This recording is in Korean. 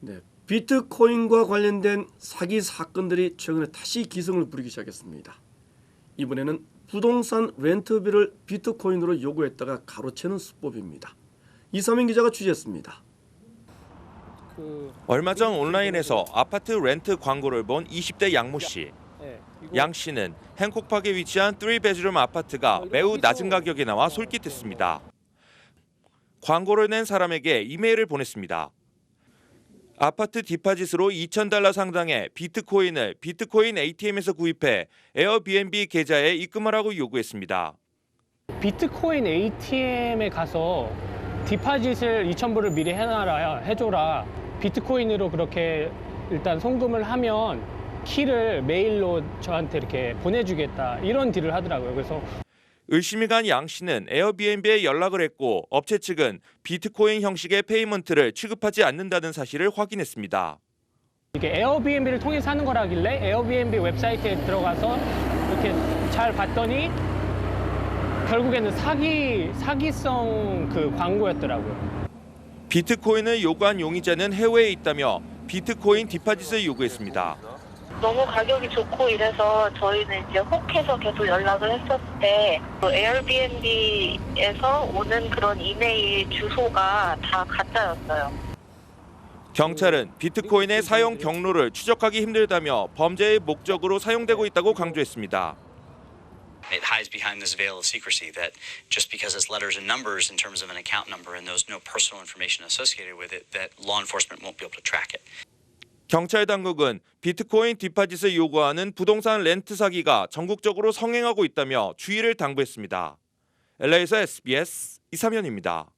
네, 비트코인과 관련된 사기 사건들이 최근에 다시 기승을 부리기 시작했습니다. 이번에는 부동산 렌트비를 비트코인으로 요구했다가 가로채는 수법입니다. 이사민 기자가 취재했습니다. 그 얼마 전 온라인에서 아파트 렌트 광고를 본 20대 양모 씨. 예, 양 씨는 행콕팍에 위치한 3베드룸 아파트가 매우 낮은 가격에 나와 솔깃했습니다. 광고를 낸 사람에게 이메일을 보냈습니다. 아파트 디파짓으로 2,000달러 상당의 비트코인을 비트코인 ATM에서 구입해 에어비앤비 계좌에 입금하라고 요구했습니다. 비트코인 ATM에 가서 디파짓을 2,000불을 미리 해놔라 해줘라 비트코인으로 그렇게 일단 송금을 하면 키를 메일로 저한테 이렇게 보내주겠다 이런 딜을 하더라고요. 그래서 의심이 간 양 씨는 에어비앤비에 연락을 했고 업체 측은 비트코인 형식의 페이먼트를 취급하지 않는다는 사실을 확인했습니다. 이게 에어비앤비를 통해서 하는 거라길래 에어비앤비 웹사이트에 들어가서 이렇게 잘 봤더니 결국에는 사기 사기성 그 광고였더라고요. 비트코인을 요구한 용의자는 해외에 있다며 비트코인 디파짓을 요구했습니다. 너무 가격이 좋고 이래서 저희는 이제 혹해서 계속 연락을 했었을 때그 에어비앤비에서 오는 그런 이메일 주소가 다 가짜였어요. 경찰은 비트코인의 사용 경로를 추적하기 힘들다며 범죄의 목적으로 사용되고 있다고 강조했습니다. It hides behind this veil of secrecy that just because it's letters and numbers in terms of an account number and there's no personal information associated with it, that law enforcement won't be able to track it. 경찰 당국은 비트코인 디파짓을 요구하는 부동산 렌트 사기가 전국적으로 성행하고 있다며 주의를 당부했습니다. LA에서 SBS 이사면입니다.